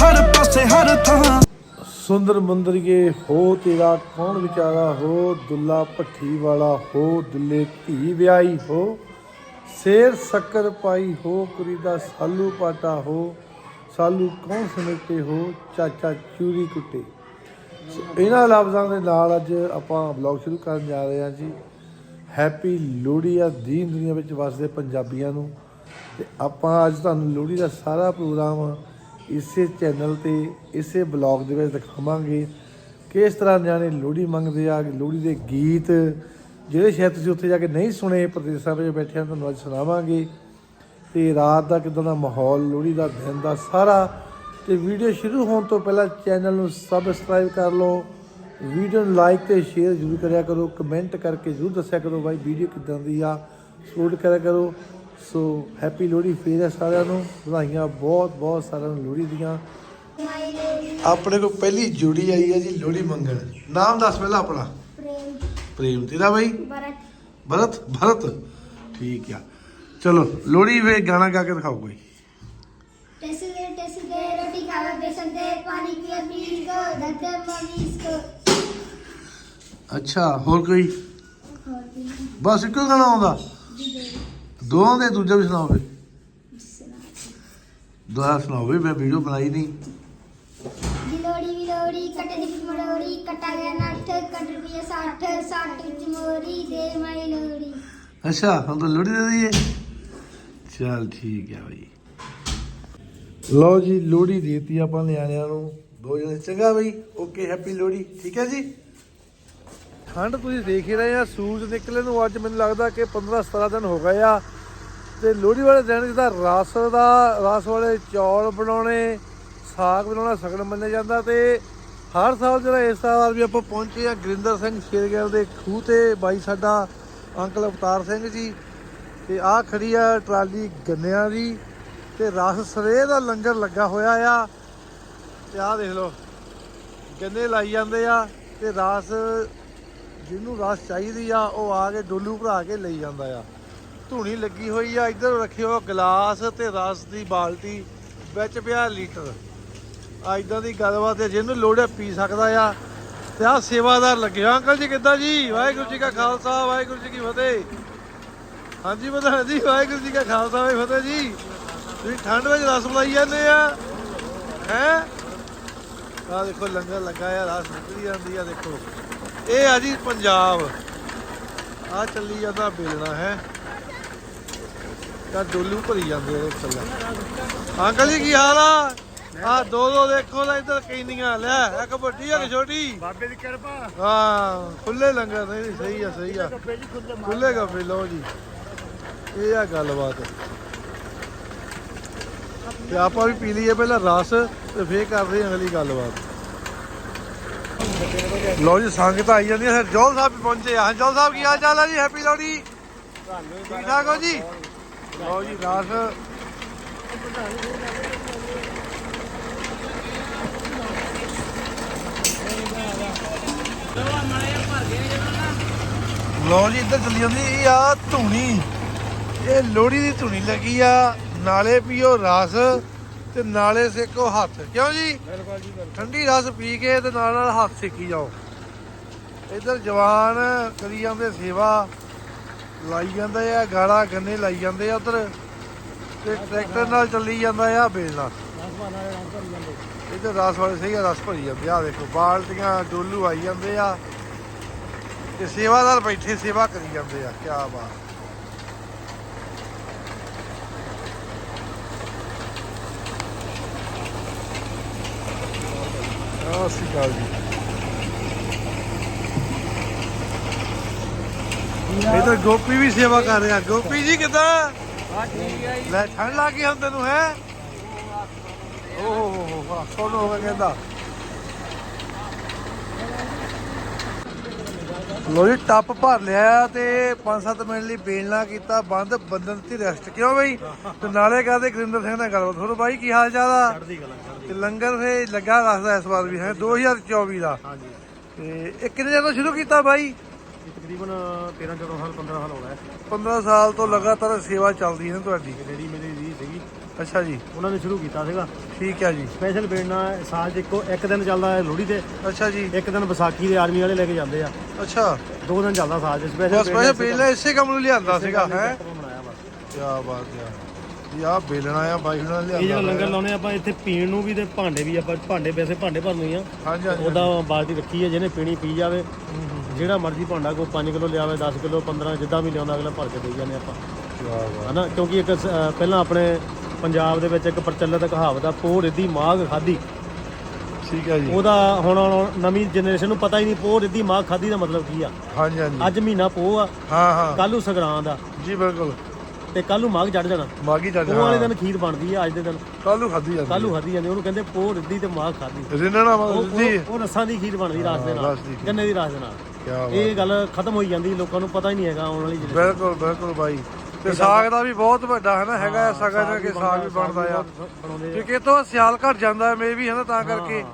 ਹਰ ਪਾਸੇ, ਹਰ ਥਾਂ। ਸੁੰਦਰ ਮੁੰਦਰੀਏ, ਹੋ ਤੇਰਾ ਕੌਣ ਵਿਚਾਰਾ? ਹੋ ਦੁੱਲਾ ਭੱਠੀ ਵਾਲਾ, ਹੋ ਦੁੱਲੇ ਧੀ ਵਿਆਹੀ, ਹੋ ਸ਼ੇਰ ਸ਼ੱਕਰ ਪਾਈ, ਹੋ ਕੁੜੀ ਸਾਲੂ ਪਾਟਾ, ਹੋ ਸਾਲੂ ਕੌਣ ਸਮੇਟੇ, ਹੋ ਚਾਚਾ ਚੂਰੀ ਕੁੱਟੇ। ਇਹਨਾਂ ਲਫ਼ਜ਼ਾਂ ਦੇ ਨਾਲ ਅੱਜ ਆਪਾਂ ਬਲੌਗ ਸ਼ੁਰੂ ਕਰਨ ਜਾ ਰਹੇ ਹਾਂ ਜੀ। ਹੈਪੀ ਲੋਹੜੀ ਆ ਦੀਨ ਦੁਨੀਆ ਵਿੱਚ ਵਸਦੇ ਪੰਜਾਬੀਆਂ ਨੂੰ। ਤੇ ਆਪਾਂ ਅੱਜ ਤੁਹਾਨੂੰ ਲੋਹੜੀ ਦਾ ਸਾਰਾ ਪ੍ਰੋਗਰਾਮ ਇਸੇ ਚੈਨਲ ਤੇ, ਇਸੇ ਬਲੌਗ ਦੇ ਵਿੱਚ ਦਿਖਾਵਾਂਗੇ ਕਿਸ ਤਰ੍ਹਾਂ ਨਿਆਣੇ ਲੋਹੜੀ ਮੰਗਦੇ ਆ, ਲੋਹੜੀ ਦੇ ਗੀਤ। ਜਿਹੜੇ ਸ਼ਾਇਦ ਤੁਸੀਂ ਉੱਥੇ ਜਾ ਕੇ ਨਹੀਂ ਸੁਣੇ, ਪ੍ਰਦੇਸ਼ਾਂ ਵਿੱਚ ਬੈਠਿਆਂ ਤੁਹਾਨੂੰ ਅੱਜ ਸੁਣਾਵਾਂਗੇ। ਤੇ ਰਾਤ ਦਾ ਕਿਦਾਂ ਦਾ ਮਾਹੌਲ, ਲੋਹੜੀ ਦਾ ਦਿਨ ਦਾ ਸਾਰਾ। ਤੇ ਵੀਡੀਓ ਸ਼ੁਰੂ ਹੋਣ ਤੋਂ ਪਹਿਲਾਂ ਚੈਨਲ ਨੂੰ ਸਬਸਕ੍ਰਾਈਬ ਕਰ ਲਓ। ਵੀਡੀਓ ਨੂੰ ਲਾਈਕ ਤੇ ਸ਼ੇਅਰ ਜ਼ਰੂਰ ਕਰਿਆ ਕਰੋ। ਕਮੈਂਟ ਕਰਕੇ ਜ਼ਰੂਰ ਦੱਸਿਆ ਕਰੋ, ਬਾਈ, ਵੀਡੀਓ ਕਿਦਾਂ ਦੀ ਆ। ਸਪੋਰਟ ਕਰਿਆ ਕਰੋ। ਸੋ ਹੈਪੀ ਲੋਹੜੀ ਫੇਰ ਹੈ ਸਾਰਿਆਂ ਨੂੰ। ਵਧਾਈਆਂ ਬਹੁਤ ਬਹੁਤ ਸਾਰਿਆਂ ਨੂੰ ਲੋਹੜੀ ਦੀਆਂ। ਆਪਣੇ ਕੋਲ ਪਹਿਲੀ ਜੁੜੀ ਆਈ ਹੈ ਜੀ ਲੋਹੜੀ ਮੰਗਣ। ਨਾਮ ਦੱਸ ਪਹਿਲਾਂ ਆਪਣਾ। ਪ੍ਰੇਮ। ਪ੍ਰੇਮ ਤੇਰਾ ਬਾਈ? ਬਰਤ ਭਰਤ? ਭਰਤ? ਠੀਕ ਆ। ਚਲੋ ਲੋਹੜੀ ਵੇ ਗਾਣਾ ਗਾ ਕੇ ਦਿਖਾਓ ਕੋਈ। ਟੈਸੀ ਦੇ ਟੈਸੀ ਦੇ ਰੋਟੀ ਖਾਵੇ ਬੇਸਨ ਦੇ ਪਾਣੀ ਪੀਏ ਪੀਰ ਕੋ ਦਦੇ ਮਰੀਜ਼ ਕੋ ਅੱਛਾ ਹੋਰ ਕੋਈ? ਬਸ ਇੱਕੋ ਗਾਣਾ ਆਉਂਦਾ। ਦੋਵਾਂ ਦੇ ਦੂਜਾ ਵੀ ਸੁਣਾਓ ਵੀ ਦੁਆ ਸੁਣਾਓ ਵੀ ਮੈਂ ਵੀਡੀਓ ਬਣਾਈ ਨਹੀਂ। ਗਿਲੋੜੀ ਵਿਲੋੜੀ ਕੱਟੇ ਦੀ ਮੜੋੜੀ ਕਟਾ ਗਿਆ ਨੱਠ ਕੱਟ ਰੁਪਏ 60 60 ਵਿੱਚ ਮੋਰੀ ਦੇ ਮਾਈ ਲੋੜੀ। ਅੱਛਾ ਹੁਣ ਤਾਂ ਲੋਹੜੀ ਦੇ ਦਈਏ। ਚਲ ਠੀਕ ਹੈ ਬਈ। ਲਓ ਜੀ ਲੋਹੜੀ ਦੇਤੀ ਆਪਾਂ ਨਿਆਣਿਆਂ ਨੂੰ। ਦੋ ਜਣੇ ਚੰਗਾ ਬਈ। Okay happy Lohri. ਠੀਕ ਹੈ ਜੀ? ਠੰਡ ਤੁਸੀਂ ਦੇਖ ਹੀ ਰਹੇ ਆ। ਸੂਰਜ ਨਿਕਲੇ ਨੂੰ ਅੱਜ ਮੈਨੂੰ ਲੱਗਦਾ ਕਿ 15 17 ਦਿਨ ਹੋ ਗਏ ਆ। ਤੇ ਲੋਹੜੀ ਵਾਲੇ ਦਿਨ ਜਿਹਦਾ ਰਸ ਦਾ, ਰਸ ਵਾਲੇ ਚੌਲ ਬਣਾਉਣੇ, ਸਾਗ ਬਣਾਉਣਾ ਸਗਣ ਮੰਨਿਆ ਜਾਂਦਾ ਤੇ ਹਰ ਸਾਲ ਜਿਹੜਾ ਇਸ ਸਾਲ ਵੀ ਆਪਾਂ ਪਹੁੰਚੇ ਆ ਗੁਰਿੰਦਰ ਸਿੰਘ ਸ਼ੇਰਗਿੱਲ ਦੇ ਖੂਹ ਤੇ, ਬਾਈ ਸਾਡਾ ਅੰਕਲ ਅਵਤਾਰ ਸਿੰਘ ਜੀ ਤੇ ਆਹ ਖੜੀ ਆ ਟਰਾਲੀ ਗੰਨਿਆਂ ਦੀ ਤੇ ਰਸ ਸਵੇਰ ਦਾ ਲੰਗਰ ਲੱਗਾ ਹੋਇਆ ਆ। ਤੇ ਆਹ ਦੇਖ ਲਓ, ਗੰਨੇ ਲਾਈ ਜਾਂਦੇ ਆ ਤੇ ਰਸ, ਜਿਹਨੂੰ ਰਸ ਚਾਹੀਦੀ ਆ ਉਹ ਆ ਕੇ ਡੋਲੂ ਭਰਾ ਕੇ ਲਈ ਜਾਂਦਾ ਆ। ਧੂਣੀ ਲੱਗੀ ਹੋਈ ਆ। ਇੱਧਰ ਰੱਖਿਓ ਗਲਾਸ ਤੇ ਰਸ ਦੀ ਬਾਲਟੀ ਵਿੱਚ ਪਿਆ ਲੀਟਰ। ਆ ਇਦਾਂ ਦੀ ਗੱਲਬਾਤ ਹੈ, ਜਿਹਨੂੰ ਲੋੜ ਹੈ ਪੀ ਸਕਦਾ ਆ। ਤੇ ਆ ਸੇਵਾਦਾਰ ਲੱਗੇ ਲੱਗਿਆ ਅੰਕਲ ਜੀ ਕਿੱਦਾਂ ਜੀ? ਵਾਹਿਗੁਰੂ ਜੀ ਕਾ ਖਾਲਸਾ, ਵਾਹਿਗੁਰੂ ਜੀ ਕੀ ਫਤਿਹ। ਹਾਂਜੀ ਪ੍ਰਧਾਨ ਜੀ, ਵਾਹਿਗੁਰੂ ਜੀ ਕਾ ਖਾਲਸਾ, ਵਾਹਿਗੁਰੂ ਫਤਿਹ ਜੀ। ਤੁਸੀਂ ਠੰਡ ਵਿੱਚ ਰਸ ਮਲਾਈ ਜਾਂਦੇ ਆ। ਹੈ? ਆ ਦੇਖੋ, ਲੰਗਰ ਲੱਗਾ ਆ, ਰਸ ਨਿਕਲੀ ਜਾਂਦੀ ਆ, ਦੇਖੋ। ਇਹ ਆ ਜੀ ਪੰਜਾਬ। ਆ ਚੱਲੀ ਜਾਂਦਾ ਬੇਲਣਾ, ਹੈ? ਤਾਂ ਡੋਲੂ ਭਰੀ ਜਾਂਦੇ ਆ ਇਹਦੇ ਥੱਲੇ। ਅੰਕਲ ਜੀ ਕੀ ਹਾਲ ਆ? ਆ ਦੋ ਦੋ ਦੇਖੋ ਲੈ ਇੱਧਰ ਕੈਨੀਆਂ ਲੈ ਇੱਕ ਵੱਡੀ ਆ ਕਿ ਛੋਟੀ? ਬਾਬੇ ਦੀ ਕਿਰਪਾ। ਹਾਂ ਖੁੱਲੇ ਲੰਗਰ ਨਹੀਂ ਨਹੀਂ, ਸਹੀ ਆ ਸਹੀ ਆ। ਗੱਪੇ ਜੀ ਖੁੱਲੇ ਖੁੱਲੇ ਗੱਫੇ ਲਓ ਜੀ। ਇਹ ਆ ਗੱਲਬਾਤ। ਤੇ ਆਪਾਂ ਵੀ ਪੀ ਲਈਏ ਪਹਿਲਾਂ ਰਸ ਤੇ ਫੇਰ ਕਰਦੇ ਹਾਂ ਅਗਲੀ ਗੱਲਬਾਤ। ਲਓ ਜੀ ਸੰਗਤ ਆਈ ਜਾਂਦੀ ਹੈ। ਜੋਲ ਸਾਹਿਬ ਵੀ ਪਹੁੰਚੇ ਆ। ਜੋਲ ਸਾਹਿਬ ਕੀ ਹਾਲ ਚਾਲ ਹੈ ਜੀ? ਹੈਪੀ ਲੋਹੜੀ। ਠੀਕ ਠਾਕ ਹੋ ਜੀ? ਲਓ ਜੀ ਰਸ। ਲਓ ਜੀ ਇੱਧਰ ਚੱਲੀ ਜਾਂਦੀ ਇਹ ਆ ਧੂਣੀ। ਇਹ ਲੋਹੜੀ ਦੀ ਧੂਣੀ ਲੱਗੀ ਆ। ਨਾਲੇ ਪੀਓ ਰਸ ਤੇ ਨਾਲੇ ਸੇਕੋ ਹੱਥ। ਕਿਉਂ ਜੀ? ਬਿਲਕੁਲ ਜੀ ਬਿਲਕੁਲ। ਠੰਡੀ ਰਸ ਪੀ ਕੇ ਤੇ ਨਾਲ ਨਾਲ ਹੱਥ ਸੇਕੀ ਜਾਓ। ਇੱਧਰ ਜਵਾਨ ਕਰੀ ਜਾਂਦੇ ਸੇਵਾ। ਲਾਈ ਜਾਂਦੇ ਆ, ਗਾੜਾ ਗੰਨੇ ਲਾਈ ਜਾਂਦੇ ਆ ਉਧਰ ਤੇ ਟਰੈਕਟਰ ਨਾਲ ਚੱਲੀ ਜਾਂਦਾ ਆ ਬੇਲਣਾ ਇੱਧਰ ਰਸ ਵਾਲੇ ਸਹੀ ਆ, ਰਸ ਭਰੀ ਜਾਂਦੇ ਆ ਦੇਖੋ, ਬਾਲਟੀਆਂ, ਡੋਲੂ ਆਈ ਜਾਂਦੇ ਆ ਤੇ ਸੇਵਾਦਾਰ ਬੈਠੇ ਸੇਵਾ ਕਰੀ ਜਾਂਦੇ ਆ ਕੀ ਬਾਤ। ਸਤਿ ਸ਼੍ਰੀ ਅਕਾਲ ਜੀ। ਇਧਰ ਗੋਪੀ ਵੀ ਸੇਵਾ ਕਰ ਰਿਹਾ। ਗੋਪੀ ਜੀ ਕਿਦਾਂ? ਹਾਂ ਠੀਕ ਹੈ ਲੈ ਠੰਡ ਲੱਗ ਗਈ ਹੁਣ ਤੈਨੂੰ ਹੈ? ਓਹ ਹੋ ਹੋ ਸੋਨ ਹੋ ਗਿਆ ਕਹਿੰਦਾ। ਲੋ ਜੀ ਟੱਪ ਭਰ ਲਿਆ ਤੇ 5-7 ਮਿੰਟ ਲਈ ਬੇਲਣਾ ਕੀਤਾ ਬੰਦ ਬੰਦਨ ਦੀ ਰੈਸਟ ਕਿਉਂ ਬਈ? ਤੇ ਨਾਲੇ ਕਹਦੇ ਗੁਰਿੰਦਰ ਸਿੰਘ ਨਾਲ ਗੱਲਬਾਤ? ਹੋਰ ਬਾਈ ਕੀ ਹਾਲ ਚਾਲ ਆ? ਤੇ ਲੰਗਰ ਫੇ ਲੱਗਾ ਦੱਸਦਾ ਇਸ ਵਾਰ ਵੀ ਹੈ? 2024 ਦਾ। ਤੇ ਇਹ ਕਿੰਨੇ ਦਿਨ ਤੋਂ ਸ਼ੁਰੂ ਕੀਤਾ ਬਾਈ? ਇਹ ਤਕਰੀਬਨ 13 14 ਸਾਲ 15 ਸਾਲ ਹੋ ਗਏ। 15 ਸਾਲ ਤੋਂ ਲਗਾਤਾਰ ਸੇਵਾ ਚੱਲਦੀ ਹੈ ਤੁਹਾਡੀ? ਡੈਡੀ ਮੇਰੀ ਜੀ ਸੀਗੀ ਅੱਛਾ ਜੀ। ਉਹਨਾਂ ਨੇ ਸ਼ੁਰੂ ਕੀਤਾ ਸੀਗਾ। ਠੀਕ ਹੈ ਜੀ। ਸਪੈਸ਼ਲ ਬੇੜਨਾ ਸਾਲ 'ਚ ਇੱਕੋ ਇੱਕ ਦਿਨ ਚੱਲਦਾ ਹੈ ਲੋਹੜੀ ਤੇ। ਅੱਛਾ ਜੀ। ਇੱਕ ਦਿਨ ਵਿਸਾਖੀ ਦੇ ਆਰਮੀ ਵਾਲੇ ਲੈ ਕੇ ਜਾਂਦੇ ਆ। ਅੱਛਾ। ਦੋ ਦਿਨ ਚੱਲਦਾ ਸਾਲ 'ਚ ਸਪੈਸ਼ਲ ਬਸ ਭਾਈ ਪਹਿਲਾਂ ਇਸੇ ਕੰਮ ਨੂੰ ਲਿਆਂਦਾ ਸੀਗਾ ਹੈ? ਕੀ ਬਾਤ ਹੈ। ਜੀ ਆ ਬੇਲਣਾ ਆ ਬਾਈ ਹੁਣਾਂ ਨੇ ਇਹ ਜਿਹੜਾ ਲਿਆਂਦਾ ਲੰਗਰ ਲਾਉਨੇ ਆਪਾਂ ਇੱਥੇ ਪੀਣ ਨੂੰ ਵੀ ਤੇ ਭਾਂਡੇ ਵੀ ਆਪਾਂ ਭਾਂਡੇ ਵੈਸੇ ਭਾਂਡੇ ਭਰਨੇ ਆ। ਹਾਂਜੀ ਹਾਂਜੀ ਉਹਦਾ ਬਾਲਟੀ ਰੱਖੀ ਹੈ ਜਿਹਨੇ ਪੀਣੀ ਪੀ ਜਾਵੇ। ਜਿਹੜਾ ਮਰਜ਼ੀ ਭਾਂਡਾ ਕੋ 5 ਕਿਲੋ ਲਿਆਵੇ 10 ਕਿਲੋ 15 ਜਿੱਦਾਂ ਵੀ ਲਿਆਉਂਦਾ ਅਗਲਾ ਭਰ ਕੇ ਦੇਈ ਜਾਂਦੇ ਆਪਾਂ। ਹਨਾ? ਕਿਉਂਕਿ ਇੱਕ ਪਹਿਲਾਂ ਆਪਣੇ ਪੰਜਾਬ ਦੇ ਵਿੱਚ ਇੱਕ ਪ੍ਰਚਲਿਤ ਕਹਾਵਤ ਆ ਪੋਹ ਰਿੱਧੀ ਮਾਘ ਖਾਦੀ ਠੀਕ ਹੈ ਜੀ। ਉਹਦਾ ਹੁਣ ਹੁਣ ਨਵੀਂ ਜਨਰੇਸ਼ਨ ਨੂੰ ਪਤਾ ਹੀ ਨਹੀਂ ਪੋਹ ਰਿੱਧੀ ਮਾਘ ਖਾਦੀ ਦਾ ਮਤਲਬ ਕੀ ਆ? ਹਾਂਜੀ ਹਾਂਜੀ। ਅੱਜ ਮਹੀਨਾ ਪੋਹ ਆ। ਹਾਂ ਹਾਂ। ਕੱਲ ਨੂੰ ਸੰਗਰਾਂਦ ਆ। ਜੀ ਬਿਲਕੁਲ। ਤੇ ਕੱਲ ਨੂੰ ਮਾਘ ਚੜ ਜਾਣਾ। ਮਾਗੀ ਚੱਲ ਪੋਹ ਵਾਲੇ ਦਿਨ ਖੀਰ ਬਣਦੀ ਆ ਅੱਜ ਦੇ ਦਿਨ। ਕੱਲ ਨੂੰ ਖਾਧੀ ਜਾਂਦੀ ਕੱਲ ਨੂੰ ਖਾਦੀ ਜਾਂਦੀ ਉਹਨੂੰ ਕਹਿੰਦੇ ਪੋਹ ਰਿੱਧੀ ਤੇ ਮਾਘ ਖਾਦੀ ਰਿੰਨਣਾ ਉਹ ਜੀ ਉਹ- ਰਸਾਂ ਦੀ ਖੀਰ ਬਣਦੀ ਰਾਸ ਦੇ ਨਾਲ। ਰਸ ਦੀ ਖੀਰ। ਗੰਨੇ ਦੀ ਰਾਸ ਦੇ ਨਾਲ। ਬਾਤ ਇਹ ਗੱਲ ਖਤਮ ਹੋਈ ਜਾਂਦੀ ਲੋਕਾਂ ਨੂੰ ਪਤਾ ਹੀ ਨਹੀਂ ਹੈਗਾ ਆਉਣ ਵਾਲੀ ਜਿਹੜੀ ਬਿਲਕੁਲ ਬਿਲਕੁਲ ਬਾਈ। ਤੇ ਸਾਗ ਦਾ ਵੀ ਬਹੁਤ ਵੱਡਾ ਹੈ ਨਾ ਹੈਗਾ ਸਾਗਾ ਜਿਹੜਾ ਕਿ ਸਾਗ ਵੀ ਬਣਦਾ ਆ। ਬਣਾਉਂਦੇ ਆ। ਕਿਉਂਕਿ ਇਹ ਤੋਂ ਸਿਆਲ ਘਟ ਜਾਂਦਾ ਮੇ ਵੀ ਹੈ ਨਾ ਤਾਂ ਕਰਕੇ।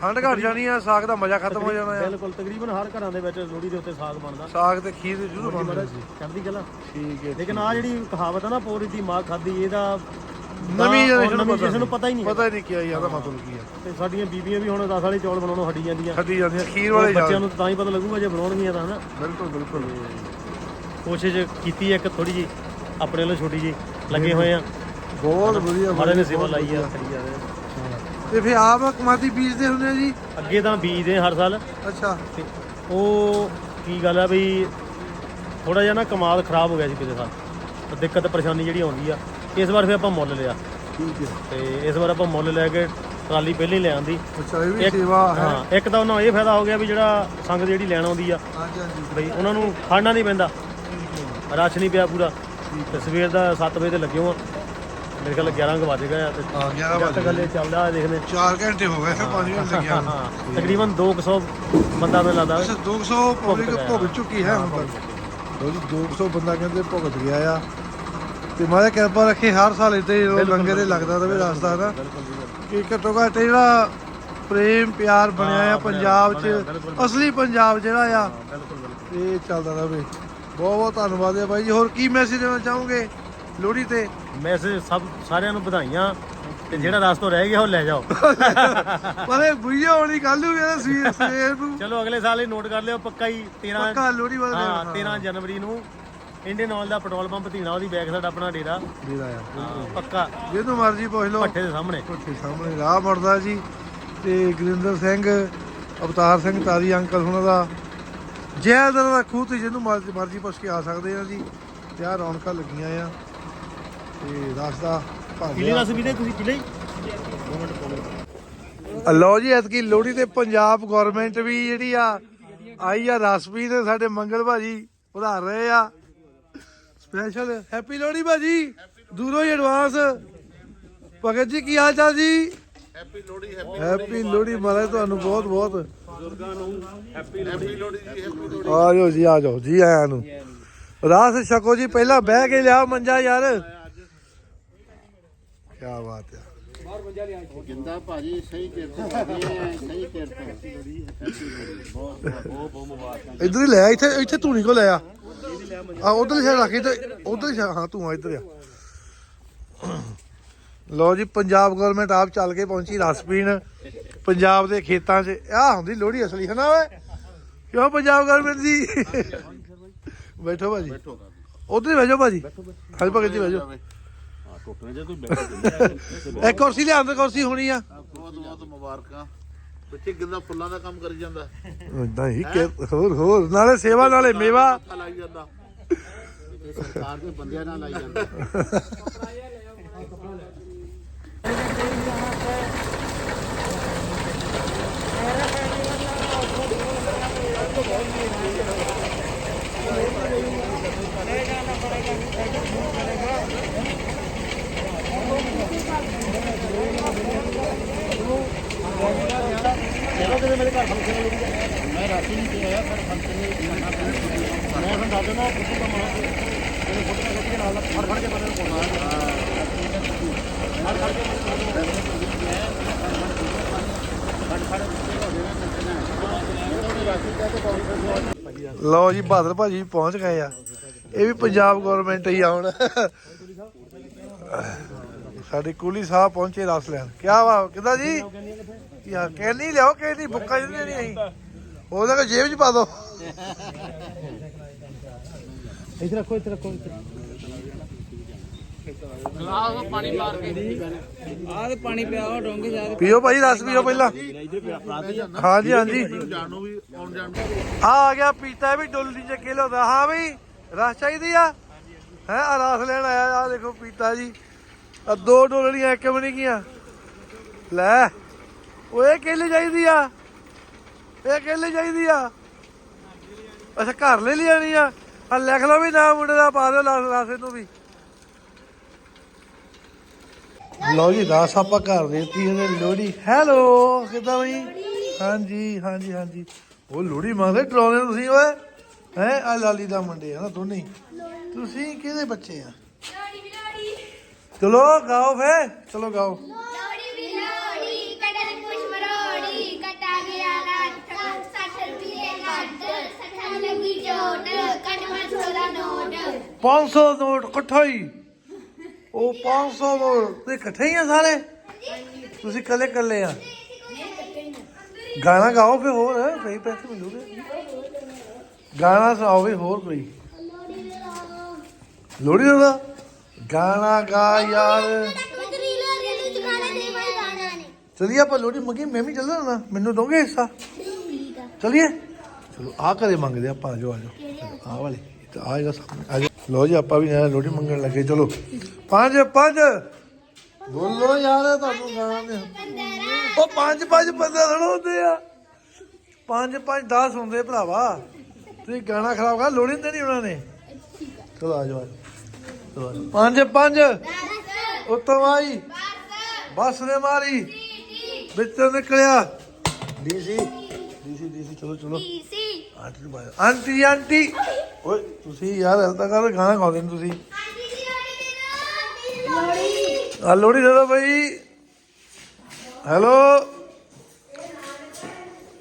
ਠੰਡ ਘਟ ਜਾਣੀ ਆ ਸਾਗ ਦਾ ਮਜ਼ਾ ਖਤਮ ਹੋ ਜਾਣਾ ਆ। ਬਿਲਕੁਲ ਤਕਰੀਬਨ ਹਰ ਘਰਾਂ ਦੇ ਵਿੱਚ ਲੋਹੜੀ ਦੇ ਉੱਤੇ ਸਾਗ ਬਣਦਾ। ਸਾਗ ਤੇ ਖੀਰ ਜ਼ਰੂਰ ਬਣਦਾ। ਚੜ੍ਹਦੀ ਕਲਾ ਠੀਕ ਹੈ ਲੇਕਿਨ ਆ ਜਿਹੜੀ ਕਹਾਵਤ ਆ ਨਾ ਪੋਰੀ ਦੀ ਮਾਂ ਖਾਦੀ ਇਹਦਾ ਨਵੀਂ ਜਨਰੇਸ਼ਨ ਨੂੰ ਪਤਾ generation ਨੂੰ ਪਤਾ ਹੀ ਨਹੀਂ ਪਤਾ ਹੀ ਨਹੀਂ ਕੀ ਆ ਇਹਦਾ ਮਤਲਬ ਕੀ ਆ। ਤੇ ਸਾਡੀਆਂ ਬੀਬੀਆਂ ਵੀ ਹੁਣ 10 ਵਾਲੇ ਚੌਲ ਬਣਾਉਣੋਂ ਹਟੀ ਜਾਂਦੀਆਂ। ਖੱਦੀ ਜਾਂਦੀਆਂ ਖੀਰ ਵਾਲੇ ਬੱਚਿਆਂ ਨੂੰ ਤਾਂ ਹੀ ਪਤਾ ਲੱਗੂਗਾ ਜੇ ਬਣਾਉਣਗੀਆਂ ਤਾਂ ਹਨਾ? ਬਿਲਕੁਲ ਬਿਲਕੁਲ। ਕੋਸ਼ਿਸ਼ ਕੀਤੀ ਹੈ ਇੱਕ ਥੋੜੀ ਜੀ ਆਪਣੇ ਵੱਲੋਂ ਛੋਟੀ ਜੀ ਲੱਗੇ ਹੋਏ ਆ। ਬਹੁਤ ਵਧੀਆ ਮਾੜੇ ਨੇ ਸੇਵਾ ਲਾਈ ਆ। ਕਰੀ ਆ। ਤੇ ਫਿਰ ਆਪ ਕਮਾਦੀ ਬੀਜਦੇ ਹੁੰਦੇ ਆ ਜੀ? ਅੱਗੇ ਤਾਂ ਬੀਜਦੇ ਹਰ ਸਾਲ। ਅੱਛਾ। ਤੇ ਉਹ ਕੀ ਗੱਲ ਆ ਵੀ ਥੋੜਾ ਜਿਹਾ ਨਾ ਕਮਾਲ ਖਰਾਬ ਹੋ ਗਿਆ ਸੀ ਪਿਛਲੇ ਸਾਲ। ਤੇ ਦਿੱਕਤ ਪਰੇਸ਼ਾਨੀ ਜਿਹੜੀ ਆਉਂਦੀ ਆ। ਇਸ ਵਾਰ ਫਿਰ ਆਪਾਂ ਮੁੱਲ ਲਿਆ। ਠੀਕ ਹੈ। ਤੇ ਇਸ ਵਾਰ ਆਪਾਂ ਮੁੱਲ ਲੈ ਕੇ ਟਰਾਲੀ ਪਹਿਲਾਂ ਹੀ ਲੈ ਆਂਦੀ ਅੱਛਾ ਇਹ ਵੀ ਇੱਕ- ਸੇਵਾ ਹੈ। ਹਾਂ ਇੱਕ ਤਾਂ ਉਹਨਾਂ ਨੂੰ ਇਹ ਫਾਇਦਾ ਹੋ ਗਿਆ ਵੀ ਜਿਹੜਾ ਸੰਗਤ ਜਿਹੜੀ ਲੈਣ ਆਉਂਦੀ ਆ ਹਾਂਜੀ ਹਾਂਜੀ। ਬਈ ਉਹਨਾਂ ਨੂੰ ਖੜਨਾ ਨਹੀਂ ਪੈਂਦਾ। ਰਸ਼ ਨਹੀਂ ਪਿਆ ਪੂਰਾ। ਤੇ ਸਵੇਰ ਦਾ 7 ਵਜੇ ਤੇ ਲੱਗਿਓ ਆ। ਮੇਰੇ ਖਿਆਲ 11 ਕੁ ਵੱਜ ਗਏ ਆ ਤੇ ਹਾਂ 11 ਜਦ ਵਜੇ ਤੱਕ ਹਲੇ ਚੱਲਦਾ ਦੇਖਦੇ 4 ਘੰਟੇ ਹੋ ਗਏ 5 ਘੰਟੇ ਲੱਗਿਆ। ਹਾਂ ਤਕਰੀਬਨ 200 ਬੰਦਾ ਮੈਨੂੰ ਲੱਗਦਾ। ਅੱਛਾ 200 ਪਬਲਿਕ। ਭੁਗਤ ਚੁੱਕੀ ਹੈ ਹੁਣ ਤੱਕ ਲੋ ਜੀ 200 ਬੰਦਾ ਕਹਿੰਦੇ ਭੁਗਤ ਗਿਆ ਆ। ਤੇ ਮਾਰੇ ਕਿਰਪਾ ਰੱਖੇ ਹਰ ਸਾਲ ਇੱਥੇ ਹੀ ਉਹ ਲੰਗਰ ਹੀ ਲੱਗਦਾ ਰਵੇ ਰਸਤਾ ਨਾ। ਕਿ ਘੱਟੋ ਘੱਟ ਇਹ ਜਿਹੜਾ ਪ੍ਰੇਮ ਪਿਆਰ ਬਣਿਆ ਆ ਪੰਜਾਬ 'ਚ ਅਸਲੀ ਪੰਜਾਬ ਜਿਹੜਾ ਆ ਇਹ ਚੱਲਦਾ ਰਵੇ। ਬਹੁਤ ਬਹੁਤ ਧੰਨਵਾਦ ਹੈ ਬਾਈ ਜੀ। ਹੋਰ ਕੀ ਮੈਸੇਜ ਦੇਣਾ ਚਾਹੋਗੇ ਲੋਹੜੀ ਤੇ? ਮੈਸੇਜ ਸਭ ਸਾਰਿਆਂ ਨੂੰ ਵਧਾਈਆਂ। ਤੇ ਜਿਹੜਾ ਰਸਤੋਂ ਰਹਿ ਗਿਆ ਉਹ ਲੈ ਜਾਓ। ਪਰ ਇਹ ਬੁਈਆ ਹੋਣੀ ਕੱਲ ਨੂੰ ਕਹਿੰਦਾ ਸਵੇਰ ਨੂੰ। ਚਲੋ ਅਗਲੇ ਸਾਲ ਹੀ ਨੋਟ ਕਰ ਲਿਓ ਪੱਕਾ ਹੀ 13 ਪੱਕਾ ਲੋਹੜੀ ਵਾਲੇ ਹਾਂ 13 ਜਨਵਰੀ ਨੂੰ। ਇੰਡੀਅਨ ਆਇਲ ਦਾ ਪੈਟਰੋਲ ਪੰਪ ਧੀਣਾ ਉਹਦੀ ਬੈਕ ਸਾਈਡ ਆਪਣਾ ਡੇਰਾ। ਵੀਰਾ ਆ। ਹਾਂ, ਪੱਕਾ। ਜਿਹਨੂੰ ਮਰਜ਼ੀ ਪੁੱਛ ਲਓ। ਭੱਠੇ ਦੇ ਸਾਹਮਣੇ। ਕੋਠੇ ਸਾਹਮਣੇ ਰਾਹ ਮੁੜਦਾ ਜੀ। ਤੇ ਗੁਰਿੰਦਰ ਸਿੰਘ ਅਵਤਾਰ ਸਿੰਘ ਤਾਰੀ ਅੰਕਲ ਹੁਣਾਂ ਦਾ। ਜੈ ਦਰ ਦਾ ਖੂਹ ਤੇ ਜਿਹਨੂੰ ਮਰਜ਼ੀ ਮਰਜ਼ੀ ਪੁੱਛ ਕੇ ਆ ਸਕਦੇ ਆ ਜੀ। ਤੇ ਆਹ ਰੌਣਕਾਂ ਲੱਗੀਆਂ ਆ। ਤੇ ਰਸ ਦਾ ਭਾਂਡਿਆ ਰਸ ਵੀ ਦੇ ਤੁਸੀਂ ਪੀਲੇ ਲਓ ਜੀ ਐਤਕੀ ਲੋਹੜੀ ਤੇ ਪੰਜਾਬ ਗਵਰਨਮੈਂਟ ਵੀ ਜਿਹੜੀ ਆ ਆਈ ਆ ਰਸਪੀ ਤੇ ਸਾਡੇ ਮੰਗਲ ਭਾਜੀ ਵਧਾ ਰਹੇ ਆ। ਸਪੈਸ਼ਲ ਹੈਪੀ ਲੋਹੜੀ ਭਾਜੀ। ਦੂਰੋਂ ਹੀ ਐਡਵਾਂਸ ਭਗਤ ਜੀ ਕੀ ਹਾਲ ਚਾਲ ਜੀ? ਹੈਪੀ ਲੋਹੜੀ ਹੈਪੀ ਲੋਹੜੀ ਮਹਾਰਾਜ ਤੁਹਾਨੂੰ ਬਹੁਤ ਬਹੁਤ। ਬਜ਼ੁਰਗਾਂ ਨੂੰ ਹੈਪੀ ਲੋਹੜੀ। ਜੀ ਆ ਜਾਓ ਜੀ ਆ ਜਾਓ ਜੀ ਆਇਆਂ ਨੂੰ। ਰਾਸ ਛਕੋ ਜੀ ਪਹਿਲਾਂ ਬਹਿ ਕੇ ਲਿਆ ਮੰਜਾ ਯਾਰ। ਕੀ ਬਾਤ ਹੈ ਜਿੰਦਾ ਭਾਜੀ ਸਹੀ ਕਿਰਤ ਸਹੀ ਕਿਰਤ। ਬਹੁਤ ਬਹੁਤ ਬਹੁਤ ਮੁਬਾਰਕਾਂ ਇੱਧਰ ਹੀ ਲੈ ਇੱਥੇ ਇੱਥੇ ਧੂਣੀ ਕੋ ਲੈ ਆ ਆ ਉਧਰ ਹੀ ਰੱਖ ਇੱਧਰ ਉਧਰ ਹੀ ਹਾਂ ਤੂੰ ਆ ਇੱਧਰ ਆ। ਲੋ ਜੀ ਪੰਜਾਬ ਗਵਰਨਮੈਂਟ ਆਪ ਚੱਲ ਕੇ ਪਹੁੰਚੀ ਰਸ ਪੀਣ ਪੰਜਾਬ ਦੇ ਖੇਤਾਂ 'ਚ ਆ ਹੁੰਦੀ ਲੋਹੜੀ ਅਸਲੀ ਹੈ ਨਾ ਓਏ? ਕਿਉਂ ਪੰਜਾਬ ਗਵਰਨਮੈਂਟ ਦੀ? ਬੈਠੋ ਭਾਜੀ। ਉਧਰ ਹੀ ਬੈਜੋ ਭਾਜੀ। ਹਾਂਜੀ ਭਗਤ ਜੀ ਬੈਜੋ ਇੱਕ ਕੁਰਸੀ ਲਿਆਂਦ ਕੁਰਸੀ ਹੋਣੀ ਆ। ਬਹੁਤ ਬਹੁਤ ਮੁਬਾਰਕਾਂ। ਬੱਚੇ ਗਿੰਦਾ ਫੁੱਲਾਂ ਦਾ ਕੰਮ ਕਰੀ ਜਾਂਦਾ। ਇਦਾਂ ਹੀ ਹੋਰ ਹੋਰ ਨਾਲੇ ਸੇਵਾ ਨਾਲੇ ਮੇਵਾ। ਲਾਈ ਜਾਂਦਾ। ਇਹ ਸਰਕਾਰ ਦੇ ਬੰਦਿਆਂ ਨਾਲ ਲਾਈ ਜਾਂਦਾ ਮੈਂ ਰਾਤੀ ਨਹੀਂ ਤੇ ਆਇਆ ਪਰ ਫੰਕਸ਼ਨ ਨਹੀਂ ਮੈਂ ਤੁਹਾਨੂੰ ਦੱਸ ਦਿੰਦਾ ਕੁਝ ਕੰਮ ਆ ਇਹਨੂੰ ਫੋਟੋ ਖਿੱਚ ਕੇ ਨਾਲ ਫੜ ਫੜ ਕੇ ਬੰਦੇ ਨੂੰ ਪਾਉਣਾ ਲਓ ਜੀ ਬਾਦਲ ਭਾਜੀ ਪਹੁੰਚ ਗਏ ਆ। ਇਹ ਵੀ ਪੰਜਾਬ ਗਵਰਨਮੈਂਟ ਹੀ ਆ ਹੁਣ। ਸਾਡੇ ਕੁਲੀ ਸਾਹਿਬ ਪਹੁੰਚੇ ਰਸ ਲੈਣ। ਕਿਆ ਵਾ, ਕਿਦਾਂ ਜੀ? ਯਾ ਕੈਨੀ ਲਿਆਓ, ਕੈਨੀ, ਬੁੱਕਾ ਜਿੰਨੇ ਨਹੀਂ ਆਈ। ਉਹਦੇ ਜੇਬ 'ਚ ਪਾ ਦੋ। ਇੱਥੇ ਰੱਖੋ ਇੱਥੇ ਰੱਖੋ ਗਲਾਸ ਪਾਣੀ ਮਾਰ ਕੇ। ਆਹ ਤੇ ਪਾਣੀ ਪਿਆ ਵਾ ਡੋਂਗੇ ਜਾ ਕੇ। ਪੀਓ ਭਾਈ ਰਸ ਪੀਓ ਪਹਿਲਾਂ। ਹਾਂਜੀ ਹਾਂਜੀ। ਜਾਣ ਵੀ ਆਉਣ ਜਾਣ ਨੂੰ ਆ ਆ ਗਿਆ ਪੀਤਾ ਵੀ ਡੁੱਲਦੀ ਚੱਕੇ ਲਿਆਉਂਦਾ ਹਾਂ ਬਈ ਰਸ ਚਾਹੀਦੀ ਆ? ਹੈ ਆ ਰਸ ਲੈਣ ਆਇਆ ਆ ਦੇਖੋ ਪੀਤਾ ਜੀ। ਆ ਦੋ ਡੋਲਣੀਆਂ ਇੱਕ ਵੀ ਨਹੀਂ ਗੀਆਂ ਲੈ ਓਏ ਕੇਲੇ ਚਾਹੀਦੀ ਆ? ਇਹ ਕੇਲੇ ਚਾਹੀਦੀ ਆ? ਅੱਛਾ ਘਰ ਲੈ ਲਿਆਣੀ ਆ? ਆ ਲਿਖ ਲਓ ਵੀ ਨਾ ਮੁੰਡੇ ਦਾ ਪਾ ਦਿਓ ਰਸ ਰਸ ਨੂੰ ਵੀ। ਲਓ ਜੀ ਰਸ ਆਪਾਂ ਘਰ ਦੇਤੀ ਇਹਨੇ ਲੋੜੀ ਹੈਲੋ ਕਿਦਾਂ ਬਈ? ਹਾਂਜੀ ਹਾਂਜੀ ਹਾਂਜੀ। ਉਹ ਲੋੜੀ ਮੰਗਦੇ ਡਰਾਉਣੇ ਤੁਸੀਂ ਓਏ? ਹੈ ਆ ਲਾਲੀ ਦਾ ਮੁੰਡੇ ਆ ਨਾ ਦੋਨੇ। ਤੁਸੀਂ ਕਿਹਦੇ ਬੱਚੇ ਆ? ਲੋੜੀ ਵੀ ਲੋੜੀ ਚਲੋ ਗਾਓ ਫੇ ਚਲੋ ਗਾਓ। 500 ਨੋਟ ਇਕੱਠਾ ਹੀ ਉਹ 500 ਨੋਟ ਤੇ ਇਕੱਠੇ ਹੀ ਆ ਸਾਰੇ? ਤੁਸੀਂ ਇਕੱਲੇ ਇਕੱਲੇ ਆ? ਗਾਣਾ ਗਾਓ ਫੇ ਹੋਰ ਸਹੀ ਪੈਸੇ ਮਿਲੂਗੇ ਗਾਣਾ ਸੁਣਾਓ ਵੀ ਹੋਰ ਕੋਈ। ਲੋੜੀ ਦਾ? ਗਾਣਾ ਗਾ ਯਾਰ। ਚਲਿਏ ਆਪਾਂ ਲੋੜੀ ਮੰਗੀ, ਮੈਂ ਵੀ ਚੱਲਦਾ ਨਾ ਮੈਨੂੰ ਦੋਗੇ ਹਿੱਸਾ? ਚਲਿਏ। ਚਲੋ ਆ ਕਰੇ ਮੰਗਦੇ ਆਪਾਂ ਆਜੋ ਆਜੋ ਆ ਵਾਲੇ ਆ ਇਹਦਾ ਸਾਹਮਣੇ। ਆ ਜਾਓ। ਲਓ ਜੀ ਆਪਾਂ ਵੀ ਨਾ ਲੋੜੀ ਮੰਗਣ ਲੱਗੇ। ਚਲੋ ਪੰਜ ਪੰਜ। ਬੋਲੋ ਯਾਰ ਤੁਹਾਨੂੰ ਗਾਣਾ ਦੇ ਉਹ ਪੰਜ ਪੰਜ ਬੰਦੇ ਥੋੜਾ ਹੁੰਦੇ ਆ। ਪੰਜ ਪੰਜ 10 ਹੁੰਦੇ ਭਰਾਵਾ। ਤੁਸੀਂ ਗਾਣਾ ਖਰਾਬ ਕਰ ਲੋੜੀ ਤੇ ਨਹੀਂ ਉਹਨਾਂ ਨੇ। ਚਲੋ ਆ ਜਾਓ ਆ ਜਾਓ। ਚਲੋ ਆ ਜਾਓ। ਪੰਜ ਪੰਜ। ਉੱਤੋਂ ਆਈ। ਬੱਸ ਨੇ ਮਾਰੀ। ਵਿੱਚੋਂ ਨਿਕਲਿਆ। ਡੀਸੀ ਚਲੋ ਚਲੋ। ਆਂਟੀ ਨੂੰ ਬਾਹਰ- ਆਂਟੀ ਆਂਟੀ! ਓਏ ਤੁਸੀਂ ਯਾਰ ਹਲਤਾ ਕਰ ਗਾਣਾ ਗਾਉਂਦੇ ਨੇ ਤੁਸੀਂ? ਆ ਲੋੜੀ ਦੇ ਦੋ ਬਈ। ਹੈਲੋ?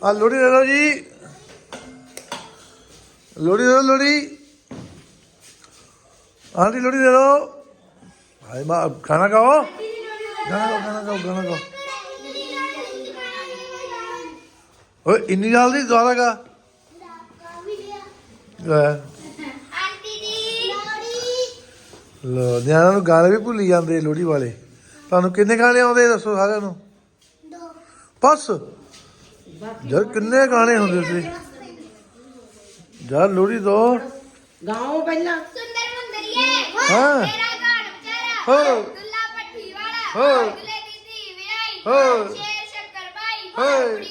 ਆ ਲੋੜੀ ਦੇ ਦੋ ਜੀ। ਲੋੜੀ ਦੇ ਦੋ ਲੋੜੀ ਆਂਟੀ ਲੋੜੀ ਦੇ ਦੋ ਹਾਏ ਮਾ ਖਾਣਾ ਖਾਓ? ਗਾਣਾ ਗਾਓ ਗਾਣਾ ਗਾਓ ਗਾਣਾ ਗਾਓ ਓਏ ਇੰਨੀ ਜਲਦੀ ਦੁਆਰਾ ਗਾ ਲੈ ਆਂਟੀ ਜੀ ਲੋੜੀ ਲੋ ਨਿਆਣਿਆਂ ਨੂੰ ਗਾਣੇ ਵੀ ਭੁੱਲੀ ਜਾਂਦੇ ਲੋਹੜੀ ਵਾਲੇ ਤੁਹਾਨੂੰ ਕਿੰਨੇ ਗਾਣੇ ਆਉਂਦੇ ਦੱਸੋ ਸਾਰਿਆਂ ਨੂੰ ਦੋ ਬਸ ਯਾਰ ਕਿੰਨੇ ਗਾਣੇ ਹੁੰਦੇ ਸੀ ਯਾਰ ਲੋਹੜੀ ਦੋ ਗਾਉਂ ਪਹਿਲਾਂ ਸੁੰਦਰ ਮੁੰਦਰੀਏ ਹਾਂ। ਮੇਰਾ ਘਰ ਵਿਚਾਰਾ ਹਾਂ। ਦੁੱਲਾ ਪੱਠੀ ਵਾਲਾ ਹਾਂ। ਅਗਲੇ ਦੀ ਧੀ ਵਿਆਹੀ ਹਾਂ। ਸ਼ੇਰ ਸ਼ੱਕਰ ਬਾਈ ਹਾਂ। ਕੁੜੀ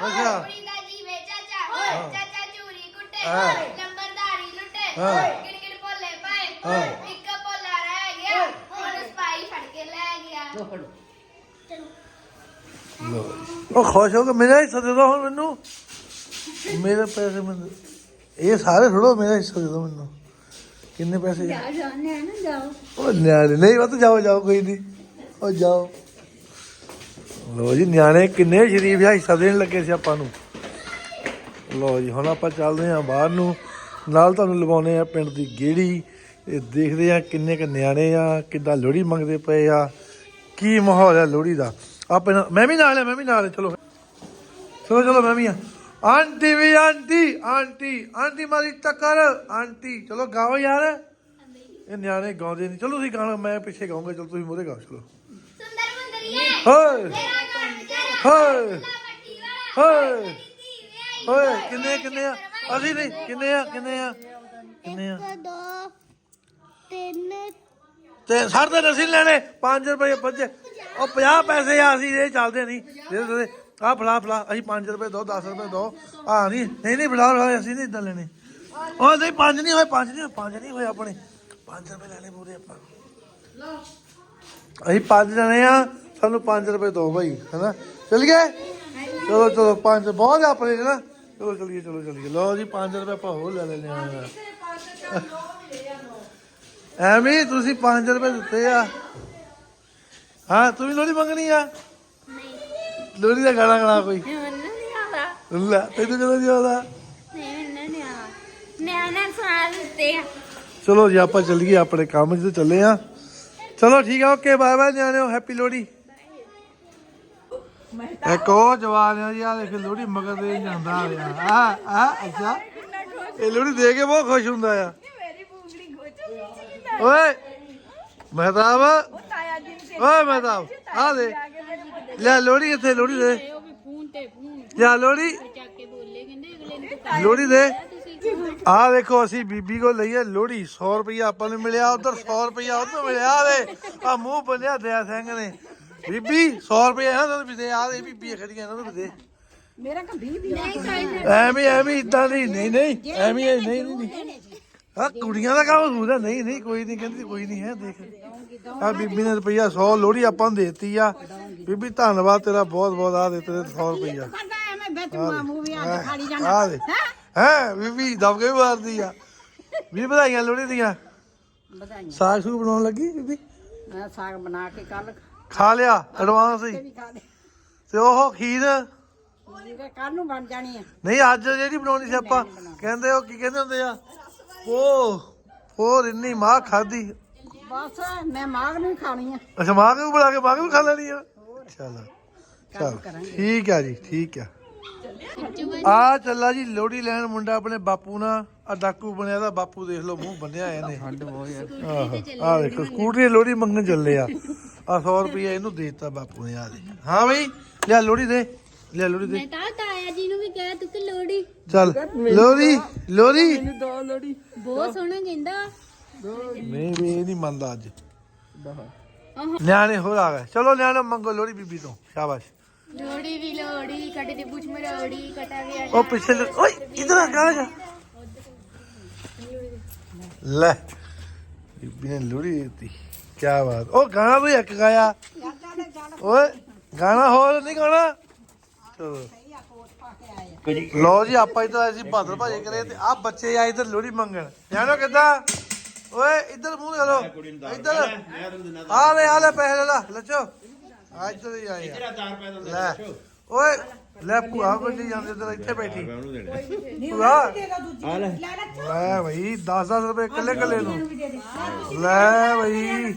ਅੱਛਾ। ਕੁੜੀ ਦਾ ਜੀਵੇ ਚਾਚਾ ਚਾਚਾ ਚੂਰੀ ਕੁੱਟੇ ਹਾਂ। ਲੰਬਰਦਾਰੀ ਲੁੱਟੇ ਹਾਂ। ਕਿੜ ਭੋਲੇ ਪਾਏ ਹਾਂ। ਇੱਕ ਭੋਲਾ ਰਹਿ ਗਿਆ ਹੁਣ ਸਪਾਈ ਫੜ ਕੇ ਲੈ ਗਿਆ। ਲੋ ਉਹ ਖੁਸ਼ ਹੋ ਕੇ ਮੇਰਾ ਹਿੱਸਾ ਦੇ ਦੋ ਹੁਣ ਮੈਨੂੰ। ਮੇਰੇ ਪੈਸੇ ਮੈਨੂੰ ਇਹ ਸਾਰੇ ਥੋੜੋ ਮੇਰਾ ਹਿੱਸਾ ਦੇ ਦੋ ਮੈਨੂੰ। ਕਿੰਨੇ ਪੈਸੇ? ਉਹ ਨਿਆਣੇ ਨਹੀਂ ਉਹ ਤਾਂ ਜਾਓ ਜਾਓ ਕੋਈ ਨਹੀਂ। ਉਹ ਜਾਓ। ਲੋ ਜੀ, ਨਿਆਣੇ ਕਿੰਨੇ ਸ਼ਰੀਫ ਆ ਹਿੱਸਾ ਦੇਣ ਲੱਗੇ ਸੀ ਆਪਾਂ ਨੂੰ। ਲੋ ਜੀ, ਹੁਣ ਆਪਾਂ ਚੱਲਦੇ ਹਾਂ ਬਾਹਰ ਨੂੰ। ਨਾਲ ਤੁਹਾਨੂੰ ਲਵਾਉਨੇ ਆ ਪਿੰਡ ਦੀ ਗੇੜੀ। ਇਹ ਦੇਖਦੇ ਆ ਕਿੰਨੇ ਕ ਨਿਆਣੇ ਆ, ਕਿੱਦਾਂ ਲੋਹੜੀ ਮੰਗਦੇ ਪਏ ਆ, ਕੀ ਮਾਹੌਲ ਹੈ ਲੋਹੜੀ ਦਾ। ਆਪੇ ਮੈਂ ਵੀ ਨਾਲ ਹੈ ਮੈਂ ਵੀ ਨਾਲ ਹੈ ਚਲੋ। ਚਲੋ ਚਲੋ, ਮੈਂ ਵੀ ਆ। ਆਂਟੀ ਵੀ ਆਂਟੀ ਆਂਟੀ ਆਂਟੀ ਮਾਰੀ ਟੱਕਰ, ਆਂਟੀ। ਚਲੋ, ਗਾਓ ਯਾਰ। ਇਹ ਨਿਆਣੇ ਗਾਉਂਦੇ ਨਹੀਂ। ਚਲੋ, ਤੁਸੀਂ ਗਾਣਾ, ਮੈਂ ਪਿੱਛੇ ਗਾਉਂਗਾ। ਚਲੋ, ਤੁਸੀਂ ਮੂਹਰੇ ਗਾਓ, ਚਲੋ। ਹੋਏ। ਹੋਏ। ਹੋਏ। ਹੋਏ, ਕਿੰਨੇ ਕਿੰਨੇ ਆ? ਅਸੀਂ ਨਹੀਂ, ਕਿੰਨੇ ਆ ਕਿੰਨੇ ਆ? ਕਿੰਨੇ ਆ? ਦੋ ਤਿੰਨ ਤੇ ਸਾਡੇ ਤੇ ਅਸੀਂ ਲੈਣੇ। 5 ਰੁਪਏ ਬੱਚੇ। ਉਹ 50 ਪੈਸੇ ਆ, ਅਸੀਂ ਇਹ ਚੱਲਦੇ ਨਹੀਂ। ਦੇ ਦੇ ਆ ਫਲਾ ਫਲਾ ਅਸੀਂ 5 ਰੁਪਏ ਦੋ 10 ਰੁਪਏ ਦੋ। ਆ ਨਹੀਂ ਨਹੀਂ ਨਹੀਂ ਫਲਾ ਫਲਾ ਅਸੀਂ ਨਹੀਂ ਇਦਾਂ ਲੈਣੇ। ਉਹ ਨਹੀਂ 5 ਨਹੀਂ ਹੋਏ 5 ਨਹੀਂ ਹੋਏ 5 ਨਹੀਂ ਹੋਏ ਆਪਣੇ। 5 ਰੁਪਏ ਲੈਣੇ ਪੂਰੇ ਆਪਾਂ ਅਸੀਂ 5 ਜਣੇ ਆ। ਸਾਨੂੰ 5 ਰੁਪਏ ਦੋ ਭਾਈ ਹੈਨਾ? ਚੱਲ ਗਏ? ਚਲੋ ਚਲੋ 5 ਬਹੁਤ ਆ ਆਪਣੇ ਨਾ। ਚਲੋ ਚਲੀਏ ਚਲੋ ਚਲੀਏ। ਲਓ ਜੀ 5 ਰੁਪਏ ਆਪਾਂ ਹੋਰ ਲੈ ਲੈਣੇ ਆ ਐਵੇਂ ਤੁਸੀਂ 5 ਰੁਪਏ ਦਿੱਤੇ ਆ। ਹਾਂ ਤੂੰ ਵੀ ਲੋੜੀ ਮੰਗਣੀ ਆ? ਲੋੜੀ ਦਾ ਗਾਣਾ ਗਾਣਾ ਕੋਈ? ਮੈਨੂੰ ਨਹੀਂ ਆਉਂਦਾ। ਲੈ ਤੈਨੂੰ ਕਦੋਂ ਨਹੀਂ ਆਉਂਦਾ? ਨਹੀਂ ਮੈਨੂੰ ਨਹੀਂ ਆਉਂਦਾ। ਨਿਆਣਾ ਸੁਣਾ ਦਿੱਤੇ ਆ। ਚਲੋ ਜੀ ਆਪਾਂ ਚੱਲੀਏ ਆਪਣੇ ਕੰਮ 'ਚ ਚੱਲੇ ਆ ਚਲੋ ਠੀਕ ਆ ਓਕੇ ਬਾਏ ਬਾਏ ਨਿਆਣਿਓ ਹੈਪੀ ਲੋਹੜੀ। ਇੱਕ ਉਹ ਜਵਾਨ ਆ ਜੀ ਆ ਦੇਖ ਲੋਹੜੀ ਮਗਰ ਦੇ ਜਾਂਦਾ ਆ ਆ ਆ ਅੱਛਾ। ਇਹ ਲੋਹੜੀ ਦੇ ਕੇ ਬਹੁਤ ਖੁਸ਼ ਹੁੰਦਾ ਆ। ਓਏ ਮਹਤਾਬ। ਓਏ ਮਹਤਾਬ ਆ ਦੇ। ਲੈ ਲੋਹੜੀ ਇੱਥੇ ਲੋਹੜੀ ਦੇ। ਉਹ ਵੀ ਫੋਨ ਤੇ ਫੋਨ। ਲੈ ਲੋਹੜੀ। ਚੱਕ ਕੇ ਬੋਲੇ ਕਹਿੰਦੇ ਅਗਲੇ ਨੂੰ ਲੋਹੜੀ ਦੇ। ਤੁਸੀਂ ਆ ਦੇਖੋ ਅਸੀਂ ਬੀਬੀ ਕੋ ਲਈ ਹੈ ਲੋਹੜੀ 100 ਰੁਪਇਆ ਆਪਾਂ ਨੂੰ ਮਿਲਿਆ ਉਧਰ 100 ਰੁਪਇਆ ਉਧਰ ਮਿਲਿਆ ਆ ਦੇ ਆ ਮੂੰਹ ਬੰਨਿਆ ਦਿਆ ਸਿੰਘ ਨੇ। ਬੀਬੀ 100 ਰੁਪਇਆ ਇਹਨਾਂ ਨੂੰ ਵੀ ਦੇ ਆ ਦੇ ਬੀਬੀ ਖੜੀਆਂ ਇਹਨਾਂ ਨੂੰ ਵੀ ਦੇ। ਮੇਰਾ ਕੰਭੀ ਵੀ ਐਵੇਂ ਐਵੇਂ ਇਦਾਂ ਨਹੀਂ ਨਹੀਂ ਨਹੀਂ ਐਵੇਂ ਇਹ ਨਹੀਂ ਨਹੀਂ ਨਹੀਂ। ਆ ਕੁੜੀਆਂ ਦਾ ਕੰਮ ਹੁੰਦਾ ਨਹੀਂ ਨਹੀਂ ਕੋਈ ਨਹੀਂ ਕਹਿੰਦੀ ਕੋਈ ਨਹੀਂ ਹੈ ਦੇਖ। ਆ ਬੀਬੀ ਨੇ ਰੁਪਈਆ 100 ਲੋਹੜੀ ਆਪਾਂ ਨੂੰ ਦੇਤੀ ਆ। ਬੀਬੀ ਧੰਨਵਾਦ ਤੇਰਾ ਬਹੁਤ ਬਹੁਤ ਆ ਦੇ ਤੇਰੇ 100 ਰੁਪਈਆ। ਕਰਦਾ ਐਵੇਂ ਵਿੱਚ ਮੂਵੀਆਂ ਖਾਲੀ ਆ ਦੇ ਹੈ? ਬੀਬੀ ਦਬ ਕੇ ਮਾਰਦੀ ਆ। ਵੀ ਵਧਾਈਆਂ ਲੋਹੜੀ ਦੀਆਂ। ਵਧਾਈਆਂ। ਸਾਗ ਸੂ ਬਣਾਉਣ ਲੱਗੀ ਬੀਬੀ? ਮੈਂ ਸਾਗ ਬਣਾ ਕੇ ਕੱਲ ਖਾ ਲਿਆ ਐਡਵਾਂਸ ਹੀ। ਵੀ ਖਾ ਦੇ ਤੇ ਉਹ ਖੀਰ? ਕੱਲ ਨੂੰ ਬਣ ਜਾਣੀ ਆ। ਨਹੀਂ ਅੱਜ ਜਿਹੜੀ ਬਣਾਉਣੀ ਸੀ ਆਪਾਂ ਕਹਿੰਦੇ ਉਹ ਕੀ ਕਹਿੰਦੇ ਹੁੰਦੇ ਆ? ਉਹ ਉਹ ਇੰਨੀ ਮਾਂ ਖਾਦੀ ਬਸ ਮੈਂ ਮਾਗ ਨੂੰ ਹੀ ਖਾਣੀ ਆ। ਅੱਛਾ ਮਾਂ ਨੂੰ ਬੁਲਾ ਕੇ ਮਾਂ ਨੂੰ ਖਾ ਲੈਣੀ ਆ? ਚਲ ਚਲ ਕਰਾਂਗੇ। ਠੀਕ ਆ ਜੀ ਠੀਕ ਆ। ਆ ਚੱਲਾ ਜੀ ਲੋਹੜੀ ਲੈਣ ਮੁੰਡਾ ਆਪਣੇ ਬਾਪੂ ਨਾਲ ਆ ਡਾਕੂ ਬਣਿਆ ਦਾ ਬਾਪੂ ਦੇਖ ਲਓ ਮੂੰਹ ਬੰਨਿਆ ਇਹਨੇ। ਆਹੋ ਆ ਦੇਖੋ ਸਕੂਟਰੀ ਲੋਹੜੀ ਮੰਗਣ ਚੱਲੇ ਆ। ਆ 100 ਰੁਪਏ ਇਹਨੂੰ ਦੇਤਾ ਬਾਪੂ ਨੇ ਆ ਦੇ ਹਾਂ ਬਈ ਲੈ ਲੋਹੜੀ ਦੇ ਲੈ ਲੋਹੜੀ ਦੇ। ਮੈਂ ਤਾਂ ਤਾਇਆ ਜੀ ਨੂੰ ਵੀ ਕਿਹਾ ਤੂੰ ਕਿ ਲੋੜੀ ਚੱਲ ਲੋਹੜੀ ਲੋਹੜੀ। ਬਹੁਤ ਸੋਹਣਾ ਕਹਿੰਦਾ। ਨਹੀਂ ਵੀ ਇਹ ਨਹੀਂ ਮੰਨਦਾ ਅੱਜ। ਨਿਆਣੇ ਹੋਰ ਆ ਗਏ। ਚਲੋ ਨਿਆਣੇ ਮੰਗੋ ਲੋਹੜੀ ਬੀਬੀ ਤੋਂ ਸ਼ਾਬਾਸ਼। ਲੋੜੀ ਦੀ ਲੋੜੀ ਕੱਟੇ ਦੀ ਪੁੱਛ ਮਰੋੜੀ ਕਟਾ ਗਿਆ ਉਹ ਪਿੱਛੇ ਓਏ ਇਧਰ ਆ ਗਾ ਜਾ। ਲੈ। ਬੀਬੀ ਨੇ ਲੋਹੜੀ ਦਿੱਤੀ। ਕੀ ਬਾਤ। ਉਹ ਗਾਣਾ ਵੀ ਇੱਕ ਗਾਇਆ। ਓਏ ਗਾਣਾ ਹੋਰ ਨਹੀਂ ਗਾਣਾ ਚਲੋ। ਲੋ ਜੀ ਆਪਾਂ ਇਧਰ ਆਏ ਸੀ ਬਾਦਲ ਭਾਜੇ ਕਰੇ ਤੇ ਆ ਬੱਚੇ ਆਏ ਇਧਰ ਲੋਹੜੀ ਮੰਗਣ। ਜਾਣੋ ਕਿੱਦਾਂ? ਓਏ ਇਧਰ ਮੂੰਹ ਕਰੋ ਇਧਰ। ਆ ਲੈ ਆ ਲੈ ਪੈਸੇ ਲੈ ਲਾ ਲੱਚੋ ਆ ਇੱਧਰ ਹੀ ਆਏ ਆ। ਲੈ ਓਏ ਲੈ ਭੂਆ ਵੱਡੀ ਜਾਂਦੇ ਤੇ ਇੱਥੇ ਬੈਠੀ। ਭੂਆ ਲੈ। ਬਈ 10-10 ਰੁਪਏ ਇਕੱਲੇ ਇਕੱਲੇ ਨੂੰ। ਲੈ ਬਈ।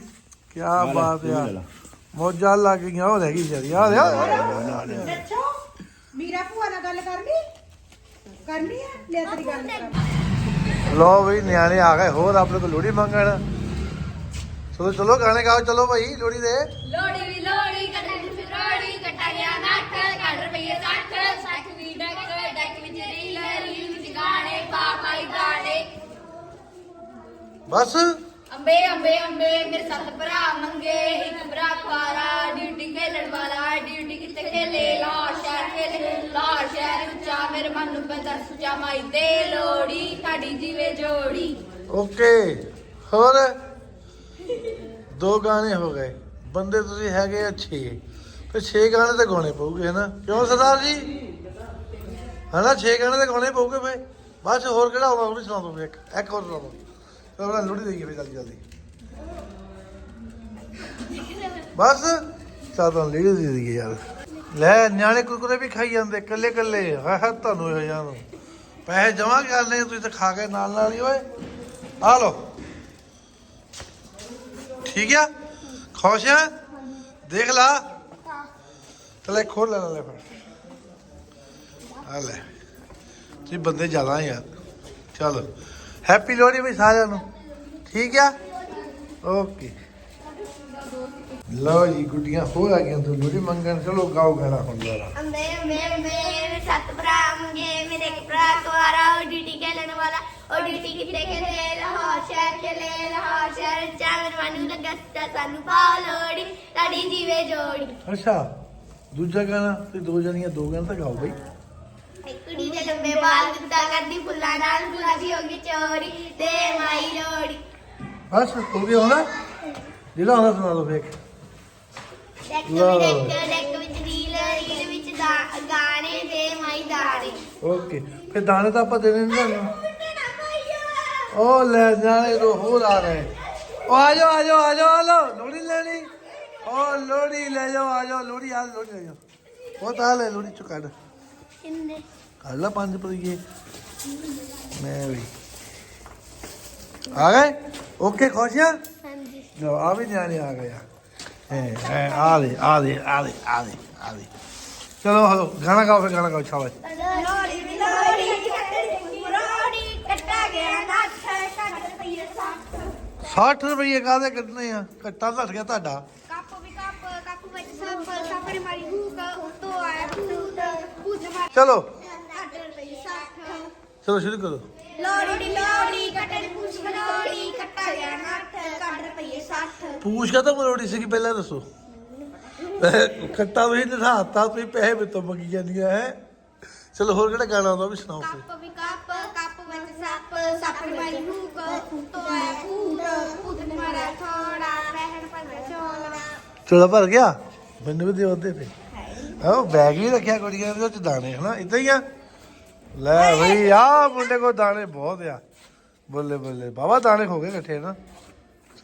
ਕੀ ਬਾਤ ਆ। ਮੋਜਾਂ ਲੱਗ ਗਈਆਂ ਉਹ ਰਹਿ ਗਈ ਜਰੀ ਆ ਦੇ ਅੱਛਾ ਮੀਰਾ ਭੂਆ ਨਾਲ ਗੱਲ ਕਰਨੀ ਕਰਨੀ ਆ ਲੈ ਤੇਰੀ ਗੱਲ ਕਰ। ਲੋ ਬਈ ਨਿਆਣੇ ਆ ਗਏ ਹੋਰ ਆਪਣੇ ਕੋਲ ਲੋਹੜੀ ਮੰਗਣ। ਚਲੋ ਚਲੋ ਗਾਣੇ ਗਾਓ ਚਲੋ ਭਾਈ ਲੋਹੜੀ ਦੇ। ਲੋੜੀ ਦੀ ਲੋੜੀ ਕੱਟੇ ਦੀ ਫਿਰੋੜੀ ਕਟਾ ਗਿਆ ਨੱਠ ਕੱਢ ਰੁਪਈਏ 60 60 ਵੀ ਡੱਕ ਡੱਕ ਵਿੱਚ ਰੀਲ ਰੀਲ ਵਿੱਚ ਗਾਣੇ ਪਾਪਾਈ ਗਾਣੇ। ਬਸ। ਅੰਬੇ ਅੰਬੇ ਅੰਬੇ, ਮੇਰੇ ਸੱਤ ਭਰਾ ਮੰਗੇ, ਇੱਕ ਭਰਾ ਕੁਆਰਾ ਡਿਊਟੀ ਖੇਲਣ ਵਾਲਾ, ਡਿਊਟੀ ਕਿੱਥੇ ਖੇਲੇ? ਲਾਹੌਰ ਸ਼ਹਿਰ ਖੇਲੇ। ਲਾਹੌਰ ਸ਼ਹਿਰ ਉੱਚਾ ਮੇਰੇ ਮਨ ਨੂੰ ਪਤਾ ਸੁਚਾ ਮਾਈ ਦੇ ਲੋੜੀ ਸਾਡੀ ਜੀਵੇ ਜੋੜੀ। ਓਕੇ, ਹੋਰ? ਦੋ ਗਾਣੇ ਹੋ ਗਏ। ਬੰਦੇ ਤੁਸੀਂ ਹੈਗੇ ਆ 6 ਫਿਰ 6 ਗਾਣੇ ਤਾਂ ਗਾਉਣੇ ਪਊਗੇ, ਹਨਾ? ਕਿਉਂ ਸਰਦਾਰ ਜੀ? ਹਨਾ 6 ਗਾਣੇ ਤਾਂ ਗਾਉਣੇ ਪਊਗੇ ਫੇ ਬਸ ਹੋਰ ਕਿਹੜਾ ਹੋਗਾ ਉਹ ਵੀ ਸੁਣਾ ਦੋ ਇੱਕ। ਇੱਕ ਹੋਰ ਸੁਣਾ ਦੋ। ਚਲੋ ਲੋੜੀ ਦੇਈਏ ਫੇ ਜਲਦੀ ਜਲਦੀ। ਬਸ ਤਾਂ ਲੀੜੇ ਦੇ ਦਈਏ ਯਾਰ। ਲੈ ਨਿਆਣੇ ਕੁਰਕੁਰੇ ਵੀ ਖਾਈ ਜਾਂਦੇ ਕੱਲੇ ਕੱਲੇ ਹਾਂ ਹਾਂ ਤੁਹਾਨੂੰ ਹੋ ਜਾਣ ਪੈਸੇ ਜਮਾ ਕਰਨੇ ਤੁਸੀਂ ਤਾਂ ਖਾ ਕੇ ਨਾਲ ਨਾਲ ਹੀ ਓਏ। ਆ ਲੋ ਠੀਕ ਆ? ਖੁਸ਼ ਆ? ਦੇਖ ਲਾ। ਚਲੇ ਖੋਲ ਲੈ ਲੈ ਫਿਰ ਆ ਲੈ। ਤੁਸੀਂ ਬੰਦੇ ਜ਼ਿਆਦਾ ਯਾਰ। ਚਲੋ। ਹੈਪੀ ਲੋਹੜੀ ਵੀ ਸਾਰਿਆਂ ਨੂੰ। ਠੀਕ ਆ? ਓਕੇ ਲਓ ਜੀ ਗੁੱਡੀਆਂ ਹੋਰ ਆ ਗਈਆਂ ਤੂੰ ਲੋਹੜੀ ਮੰਗਣ। ਚਲੋ ਗਾਓ ਗਾਣਾ ਹੁਣ ਜਰਾ ਅੰਬੇ ਅੰਬੇ ਅੰਬੇ ਮੇਰੇ ਸੱਤ ਭਰਾ ਮੰਗੇ ਮੇਰੇ ਇੱਕ ਭਰਾ ਕੁਆਰਾ ਉਹ ਡਿਊਟੀ ਖੇਲਣ ਵਾਲਾ। ਉਹ ਡਿਊਟੀ ਕਿੱਥੇ ਖੇਲੇ ਲਾਹੌਰ ਸ਼ਹਿਰ ਖੇਲੇ ਲਾਹੌਰ ਸ਼ਹਿਰ ਚਾਵਰ ਮਨੂੰ ਲੱਗਾ ਸੱਤਾ ਸਾਨੂੰ ਪਾਓ ਲੋੜੀ ਸਾਡੀ ਜੀਵੇ ਜੋੜੀ। ਅੱਛਾ ਦੂਜਾ ਗਾਣਾ ਤੇ ਦੋ ਜਣੀਆਂ ਦੋ ਗਾਣਾ ਤਾਂ ਗਾਓ ਬਈ। ਕੁੜੀ ਦੇ ਲੰਬੇ ਵਾਲ ਗੁੱਤਾ ਕਰਦੀ ਫੁੱਲਾਂ ਨਾਲ ਫੁੱਲਾਂ ਦੀ ਹੋ ਗਈ ਚੋਰੀ ਤੇ ਮਾਈ ਲੋੜੀ ਬਸ ਹੋ ਗਿਆ ਹੁਣ ਜਿਹੜਾ ਹੁੰਦਾ ਸੁਣਾ ਦੋ ਫੇਕ ਡੈਕ ਲਓ। ਵਿੱਚ ਡੈਕ ਡੈਕ ਵਿੱਚ ਰੀਲ ਰੀਲ ਵਿੱਚ ਦਾ- ਗਾਣੇ ਤੇ ਮਾਈ ਦਾਣੇ। ਓਕੇ। ਫਿਰ ਦਾਣੇ ਤਾਂ ਆਪਾਂ ਦੇਣੇ ਨਹੀਂ ਤੁਹਾਨੂੰ। ਉਹ ਲੈ ਜਾਣੇ ਤੋਂ ਹੋਰ ਆ ਰਹੇ। ਉਹ ਆ ਜਾਓ ਆ ਜਾਓ ਆ ਜਾਓ ਆ ਲਓ ਲੋੜੀ ਲੈਣੀ। ਉਹ ਲੋੜੀ ਲੈ ਜਾਓ ਆ ਜਾਓ ਲੋੜੀ ਆ ਲੋੜੀ ਲੈ ਜਾਓ। ਉਹ ਤਾਂ ਲੈ ਲੋੜੀ ਚੁ ਕੱਢ। ਕਿੰਨੇ ਕੱਢ ਲਾ ਪੰਜ ਪਈਏ ਮੈਂ ਵੀ ਆ ਗਏ ਓਕੇ ਖੁਸ਼ ਆ ਹਾਂਜੀ ਲਓ ਆ ਵੀ ਨਿਆਣੇ ਆ ਗਏ ਆ ਐ ਐ ਆ ਦੇ ਆ ਦੇ ਆ ਦੇ ਆ ਦੇ ਆ ਦੇ ਚਲੋ ਹਲੋ ਗਾਣਾ ਗਾਓ ਫਿਰ ਗਾਣਾ ਗਾਓ ਸ਼ਾਬਾਸ਼ ਲੋੜੀ ਲੋੜੀ ਲੋੜੀ ਕੱਟਾ ਗਿਆ ਨੱਥ ਕੱਟ ਰੁਪਈਏ 60 60 ਰੁਪਏ ਕਾਹਦੇ ਕੱਢਨੇ ਆ ਕੱਟਾ ਘਟ ਗਿਆ ਤੁਹਾਡਾ ਕੱਪ ਵੀ ਕੱਪ ਕੱਪ ਵਿੱਚ ਸੱਪ ਸੱਪ ਨੇ ਮਾਰੀ ਹੂਕ ਉਤੋਂ ਆਇਆ ਭੂਤ ਭੂਤ ਮਾਰ ਚਲੋ ਕੱਟ ਰੁਪਈਏ 60 ਚਲੋ ਸ਼ੁਰੂ ਕਰੋ ਲੋੜੀ ਲੋੜੀ ਕੱਟੇ ਦੀ ਪੂਛ ਲੋੜੀ ਕੱਟਾ ਗਿਆ ਨੱਥ ਕੱਟ ਰੁਪਈਏ 60 ਪੂਛ ਕਾ ਤਾਂ ਮਰੋੜੀ ਸੀ ਪਹਿਲਾਂ ਦੱਸੋ। ਕੱਟਾ ਵੀ ਦਿਖਾਤਾ ਤੁਸੀਂ ਪੈਸੇ ਮੇਰੇ ਤੋਂ ਮੰਗੀ ਜਾਂਦੀਆਂ ਹੈ। ਚਲੋ ਹੋਰ ਕਿਹੜਾ ਗਾਣਾ ਆਉਂਦਾ ਉਹ ਵੀ ਸੁਣਾਓ ਫਿਰ। ਕੱਪ ਵੀ ਕੱਪ ਕੱਪ ਵਿੱਚ ਸੱਪ ਸੱਪ ਨੇ ਮਾਰੀ ਹੂਕ ਉਤੋਂ ਆਇਆ ਭੂਤ ਭੂਤ ਨੇ ਮਾਰਿਆ ਥੋੜਾ ਰਹਿਣ ਪਰ ਚੋਲਾ ਭਰ ਗਿਆ? ਮੈਨੂੰ ਵੀ ਦਿਓ ਅੱਧੇ ਫੇ ਆਹ ਬੈਗ ਵੀ ਰੱਖਿਆ ਕੁੜੀਆਂ ਦੇ ਵਿੱਚ ਦਾਣੇ ਹਨਾ? ਇਦਾਂ ਹੀ ਆ? ਲੈ ਬਈ ਆ ਮੁੰਡੇ ਕੋ ਦਾਣੇ ਬਹੁਤ ਆ। ਬੱਲੇ ਬੱਲੇ। ਬਾਬਾ ਦਾਣੇ ਹੋ ਗਏ ਇਕੱਠੇ ਨਾ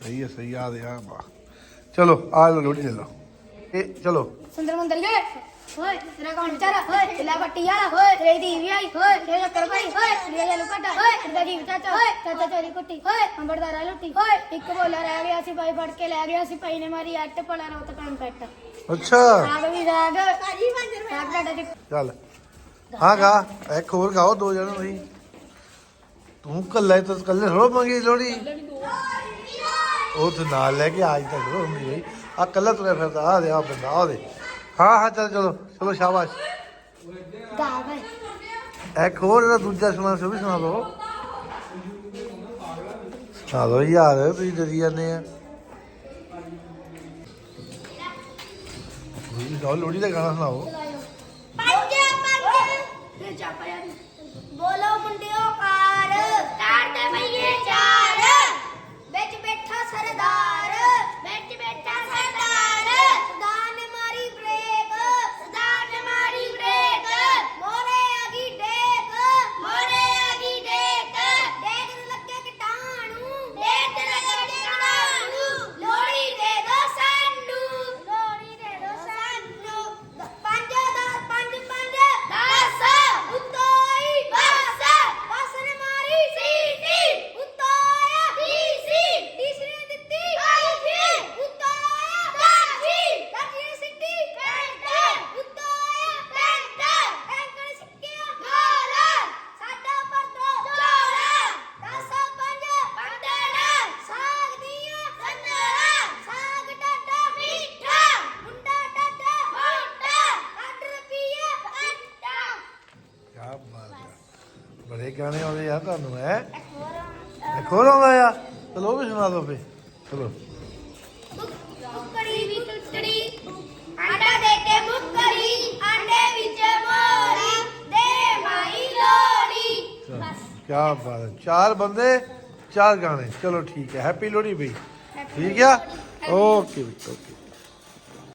ਸਹੀ ਹੈ ਸਹੀ ਆ ਦੇ ਆ ਵਾਹ। ਚਲੋ ਆ ਲਓ ਰੋਟੀ ਲੈ ਲਓ। ਇਹ ਚਲੋ। ਸੁੰਦਰ ਮੁੰਦਰ ਗਏ ਹੋਏ ਤੇਰਾ ਕੌਣ ਚਾਰਾ ਹੋਏ ਤੇਲਾ ਪੱਟੀ ਵਾਲਾ ਹੋਏ ਤੇਰੀ ਦੀਵੀ ਆਈ। ਹੋਏ ਤੇਰਾ ਚੱਕਰ ਭਾਈ ਹੋਏ ਤੇਰਾ ਜਲੂ ਕੱਟਾ ਹੋਏ ਤੇਰਾ ਜੀਵ ਚਾਚਾ। ਚੋਰੀ ਕੁੱਟੀ। ਹੋਏ ਅੰਬੜਦਾਰਾ ਲੁੱਟੀ। ਹੋਏ ਇੱਕ ਬੋਲਾ ਰਹਿ ਗਿਆ ਸੀ ਭਾਈ ਫੜ ਕੇ ਲੈ ਗਿਆ ਸੀ ਭਾਈ ਨੇ ਮਾਰੀ ਅੱਟ ਪਲਾ ਰੋਤ ਕੰਮ ਕੱਟ ਅੱਛਾ। ਸਾਗ ਵੀ ਸਾਗ ਸਾਜੀ ਪੰਜ ਰੁਪਏ ਸਾਗ ਜੀ। ਚੱਲ। ਹਾਂ ਗਾ ਇੱਕ ਹੋਰ ਗਾਓ ਦੋ ਜਣੇ ਤੁਸੀਂ ਤੂੰ ਕੱਲਾ ਤਾਂ ਕੱਲੇ ਥੋੜਾ ਮੰਗੀ ਲੋੜੀ ਉਹ ਤੇ ਨਾਲ ਲੈ ਕੇ ਆਜ ਤੱਕ ਹੁੰਦੀ ਬਈ ਆ ਕੱਲਾ ਤੁਰਿਆ ਫਿਰਦਾ ਆ ਦੇ ਆ ਬੰਦਾ ਆ ਦੇ। ਹਾਂ ਹਾਂ ਚੱਲ ਚਲੋ ਚਲੋ ਸ਼ਾਬਾਸ਼। ਗਾ ਭਾਈ ਇੱਕ ਹੋਰ ਜਿਹੜਾ ਦੂਜਾ ਸੁਣਾ ਸੀ, ਉਹ ਵੀ ਸੁਣਾ ਦੋ। ਸੁਣਾ ਦੋ ਯਾਰ, ਤੁਸੀਂ ਡਰੀ ਜਾਂਦੇ ਆ। ਤੁਸੀਂ ਗਾਓ ਲੋੜੀ ਦਾ ਗਾਣਾ ਸੁਣਾਓ ਪੰਜ ਪੰਜ ਤੇ ਚਾਪਾ ਯਾਰ ਬੋਲੋ ਮੁੰਡਿਓ ਕਾਰ ਕਾਰ ਦੇ ਭਈਏ ਚਾਰ ਵਿੱਚ ਬੈਠਾ ਸਰਦਾਰ ਵਿੱਚ ਬੈਠਾ ਸਰਦਾਰ ਸਰਦਾਰ ਨੇ ਮਾਰੀ ਬ੍ਰੇਕ ਸਰਦਾਰ ਨੇ ਮਾਰੀ ਬ੍ਰੇਕ ਮੋਰੇ ਆ ਗਈ ਡੇਕ ਮੋਰੇ ਆ ਗਈ ਡੇਕ ਡੇਕ ਨੂੰ ਲੱਗੇ ਕਟਾਣੂ ਡੇਕ ਤੇ ਲੱਗੇ ਕਟਾਣੂ ਲੋੜੀ ਦੇ ਦੋ ਸਾਨੂੰ ਲੋੜੀ ਦੇ ਦੋ ਸਾਨੂੰ ਪੰਜ ਦਾ ਪੰਜ ਪੰਜ 10 ਉਤੋਈ ਬਸ ਬਸ ਨੇ ਮਾਰੀ ਸੀਟੀ ਉਤੋਇਆ ਡੀਸੀ ਡੀਸੀ ਨੇ ਦਿੱਤੀ ਆਈਸੀ ਉਤੋਇਆ ਦਾਜੀ ਦਾਜੀ ਨੇ ਸਿੱਟੀ ਪੈਂਟ ਉਤੋਇਆ ਪੈਂਟ ਪੈਂਟ ਨੇ ਸਿੱਕਿਆ ਗੋਲ ਸਾਡਾ ਪਰਦੋ ਚੋਲਾ 10 ਪੰਜ ਪੰਦੜਾ ਸਾਗ ਦੀਆਂ ਸੰਦੜਾ ਸਾਗ ਡਾਡਾ ਮੀਠਾ ਮੁੰਡਾ ਡਾਡਾ ਮੋਟਾ ਕੱਢ ਰੁਪਈਆ ਅੱਟਾ ਕਿਆ ਬਾਤ ਹੈ ਬੜੇ ਗਾਣੇ ਆਉਂਦੇ ਆ ਤੁਹਾਨੂੰ ਹੈ ਇੱਕ ਹੋਰ ਆਉਂਦਾ ਆ ਚਲੋ ਉਹ ਵੀ ਸੁਣਾ ਦਿਓ ਫੇ ਚਲੋ ਮੁੱਕੜੀ ਵੀ ਟੁੱਟੜੀ ਆਂਡਾ ਦੇ ਕੇ ਮੁੱਕੜੀ ਆਂਡੇ ਵਿੱਚ ਮੋਰੀ ਦੇ ਮਾਈ ਲੋੜੀ ਬਸ ਕਿਆ ਬਾਤ ਹੈ ਚਾਰ ਬੰਦੇ ਚਾਰ ਗਾਣੇ। ਚਲੋ ਠੀਕ ਹੈ। ਹੈਪੀ ਲੋਹੜੀ ਬਈ। ਠੀਕ ਆ? Okay okay